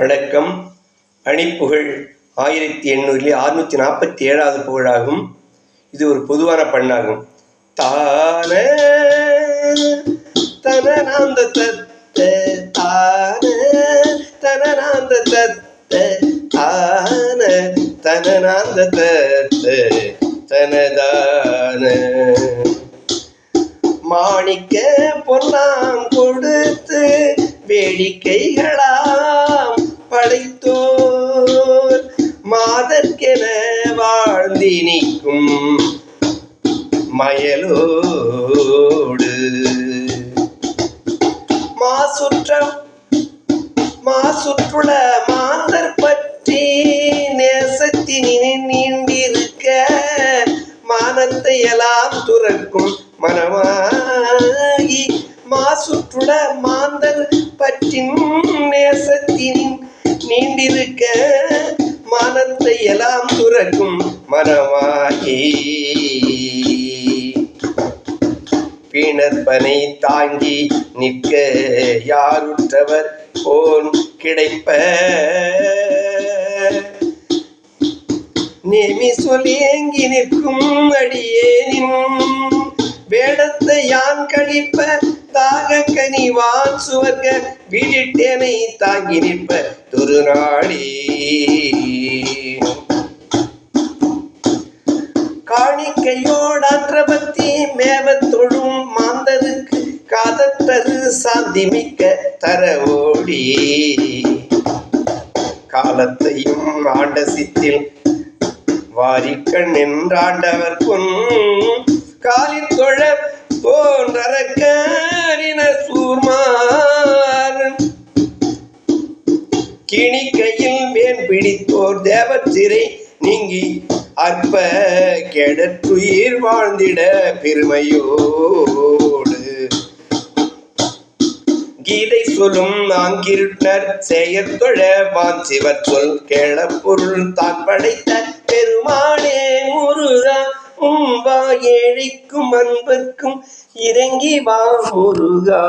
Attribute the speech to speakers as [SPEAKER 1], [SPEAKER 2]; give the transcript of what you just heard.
[SPEAKER 1] வணக்கம். அணிப்புகழ் ஆயிரத்தி எண்ணூறிலே அறுநூற்றி நாற்பத்தி ஏழாவது புகழாகும். இது ஒரு பொதுவான பண்ணாகும். தான தனநாந்த தத்த தான தனநாந்த தத்த தான தனநாந்த தத்த தனதான மாணிக்க பொன்னாம் கொடுத்து வேடிக்கைகளா படைத்தோர் மாதற்கென வாழ்ந்தினிக்கும் மயலோடு. மாசுற்றம் மாசுற்றுள மாந்தர் பற்றி நேசத்தினி நீண்டிருக்க மானத்தை எல்லாம் துறக்கும் மனமாகி மாசுற்றுள மாந்தர் பற்றின் நேசத்தினின் நீண்டிருக்க மனத்தை எல்லாம் துறக்கும் மனமாகி பிணற்பனை தாங்கி நிற்க யாருற்றவர் போன் கிடைப்ப? நேமி சொல்லி ஏங்கி நிற்கும் அடியேனின் வேடத்தை யான் கழிப்ப? தாக கனிவா சுவர்க்க விழிட்டேனை தாங்கி நிற்ப துருநாடி துருநாளே காணிக்கையோடான்றபத்தி மேவ தொழும் மாந்தருக்கு காதற்றது சாந்தி மிக்க தர ஓடி காலத்தையும் ஆண்ட சித்தில் வாரிக்கண் என்றாண்டவர் பொன் காலில் தொழ போன்றரக்கரின சூர்மா. கிணிக்கையில் மேன் பிடித்தோர் தேவத்திரை நீங்கி அற்ப கெடற்றுயிர் வாழ்ந்திட பெருமையோடு. கீதை சொல்லும் ஆங்கிருட்டர் செயற்கொழ வான் சிவர் சொல் கேளப்பொருள் பொருள் தான் படைத்த பெருமானே முருகா உம்பா ஏழைக்கும் அன்பர்க்கும் இறங்கி வா முருகா.